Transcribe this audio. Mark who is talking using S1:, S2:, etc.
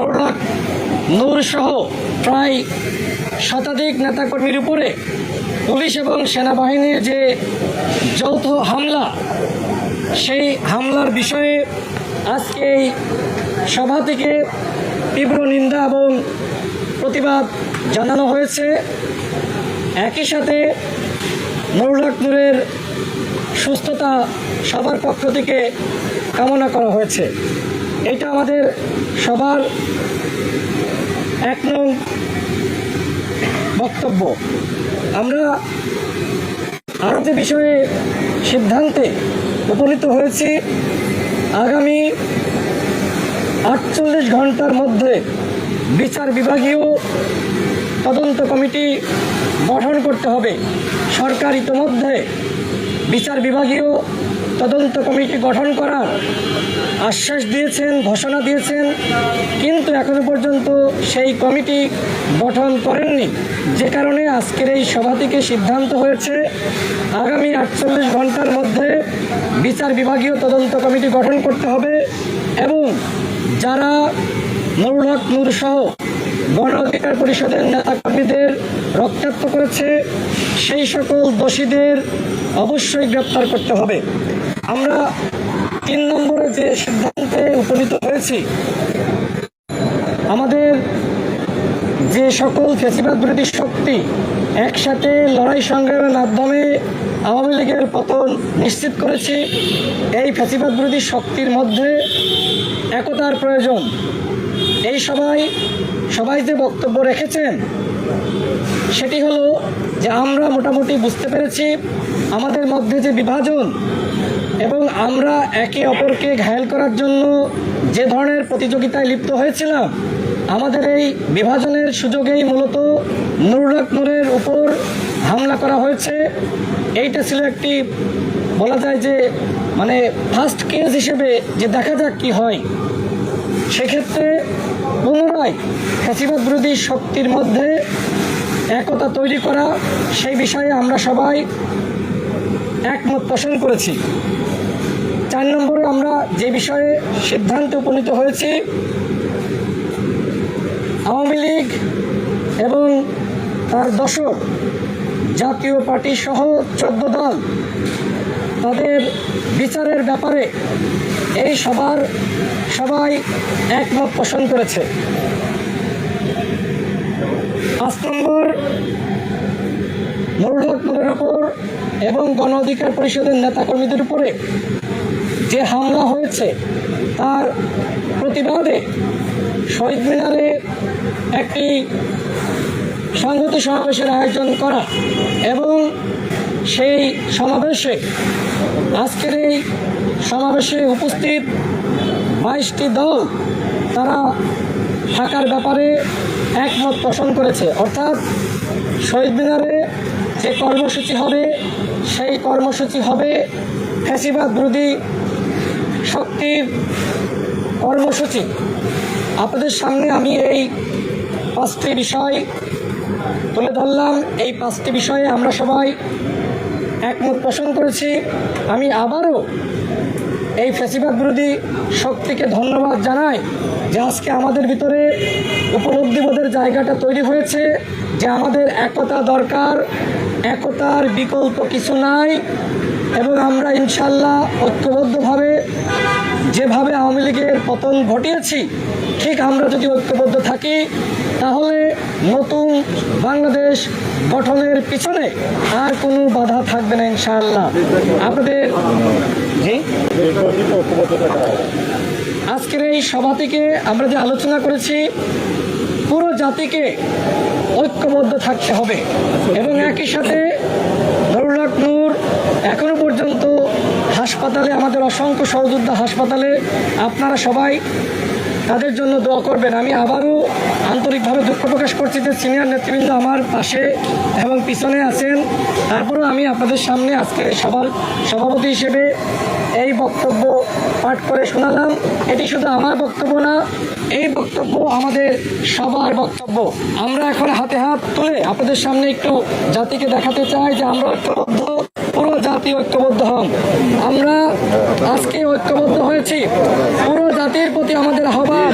S1: অনুরাগ নূর সহ প্রায় শতাধিক নেতাকর্মীর উপরে পুলিশ এবং সেনাবাহিনীর যে যৌথ হামলা, সেই হামলার বিষয়ে আজকে এই সভা থেকে তীব্র নিন্দা এবং প্রতিবাদ জানানো হয়েছে। একই সাথে নূরের সুস্থতা সবার পক্ষ থেকে কামনা করা হয়েছে। এটা আমাদের সবার এক নং বক্তব্য। আমরা আরও যে বিষয়ে সিদ্ধান্তে উপনীত হয়েছি। আগামী আটচল্লিশ ঘণ্টার মধ্যে বিচার বিভাগীয় তদন্ত কমিটি গঠন করতে হবে। সরকার ইতোমধ্যে বিচার বিভাগীয় তদন্ত কমিটি গঠন করার আশ্বাস দিয়েছেন, ঘোষণা দিয়েছেন, কিন্তু এখনও পর্যন্ত সেই কমিটি গঠন করেননি। যে কারণে আজকের এই সভা থেকে সিদ্ধান্ত হয়েছে, আগামী আটচল্লিশ ঘণ্টার মধ্যে বিচার বিভাগীয় তদন্ত কমিটি গঠন করতে হবে এবং যারা নুরুল হক নূর সহ গণ অধিকার পরিষদের নেতাকর্মীদের রক্তাক্ত করেছে। সেই সকল দোষীদের অবশ্যই গ্রেপ্তার করতে হবে। আমরা তিন নম্বরে যে সিদ্ধান্তে উপনীত হয়েছি, আমাদের যে সকল ফেসিবাদ বিরোধী শক্তি একসাথে লড়াই সংগ্রামের মাধ্যমে আওয়ামী লীগের পতন নিশ্চিত করেছি, এই ফেসিবাদ বিরোধী শক্তির মধ্যে একতার প্রয়োজন। এই সবাই সবাই যে বক্তব্য রেখেছেন, সেটি হলো যে আমরা মোটামুটি বুঝতে পেরেছি আমাদের মধ্যে যে বিভাজন এবং আমরা একে অপরকে ঘায়েল করার জন্য যে ধরনের প্রতিযোগিতায় লিপ্ত হয়েছিলাম, আমাদের এই বিভাজনের সুযোগেই মূলত নুরুল উপর হামলা করা হয়েছে। এইটা ছিল একটি বলা যায় যে মানে ফার্স্ট কেস হিসেবে যে দেখা যাক কি হয়। সেক্ষেত্রে পুনরায় ফ্যাসিবাদ বিরোধী শক্তির মধ্যে একতা তৈরি করা, সেই বিষয়ে আমরা সবাই একমত পোষণ করেছি। চার নম্বরে আমরা যে বিষয়ে সিদ্ধান্তে উপনীত হয়েছি, আওয়ামী লীগ এবং তার দশক জাতীয় পার্টি সহ চোদ্দ দল তাদের বিচারের ব্যাপারে এই সবার সবাই একমত পোষণ করেছে। পাঁচ নম্বর নুরুলের উপর এবং গণ অধিকার পরিষদের নেতাকর্মীদের উপরে যে হামলা হয়েছে, তার প্রতিবাদে শহীদ মিনারে একটি সংহতি সমাবেশের আয়োজন করা এবং সেই সমাবেশে আজকের এই সমাবেশে উপস্থিত বাইশটি দল তারা থাকার ব্যাপারে একমত পোষণ করেছে। অর্থাৎ শহীদ মিনারে যে কর্মসূচি হবে, সেই কর্মসূচি হবে ফ্যাসিবাদ বিরোধী শক্তির কর্মসূচি। আপনাদের সামনে আমি এই পাঁচটি বিষয় তুলে ধরলাম এই পাঁচটি বিষয়ে আমরা সবাই একমত পোষণ করেছি। আমি আবারও এই ফেসিবাদ বিরোধী শক্তিকে ধন্যবাদ জানাই যে আজকে আমাদের ভিতরে উপলব্ধিবোধের জায়গাটা তৈরি হয়েছে, যে আমাদের একতা দরকার একতার বিকল্প কিছু নাই এবং আমরা ইনশাল্লাহ ঐক্যবদ্ধভাবে যেভাবে আওয়ামী লীগের পতন ঘটিয়েছি, ঠিক আমরা যদি ঐক্যবদ্ধ থাকি, তাহলে নতুন বাংলাদেশ গঠনের পিছনে আর কোনো বাধা থাকবে না ইনশাআল্লাহ। আপনাদের আজকের এই সভা থেকে আমরা যে আলোচনা করেছি, পুরো জাতিকে ঐক্যবদ্ধ থাকতে হবে। এবং একই সাথে নূর এখনও পর্যন্ত হাসপাতালে আমাদের অসংখ্য সহযোদ্ধা হাসপাতালে আপনারা সবাই তাদের জন্য দোয়া করবেন। আমি আবারও আন্তরিকভাবে দুঃখ প্রকাশ করছি যে সিনিয়র নেতৃবৃন্দ আমার পাশে এবং পিছনে আছেন। তারপরেও আমি আপনাদের সামনে আজকে সবার সভাপতি হিসেবে এই বক্তব্য পাঠ করে শোনালাম। এটি শুধু আমার বক্তব্য না, এই বক্তব্য আমাদের সবার বক্তব্য। আমরা এখন হাতে হাত তুলে আপনাদের সামনে একটু জাতিকে দেখাতে চাই যে আমরা ঐক্যবদ্ধ। জাতি ঐক্যবদ্ধ হন। আমরা আজকে ঐক্যবদ্ধ হয়েছি। পুরো জাতির প্রতি আমাদের আহ্বান।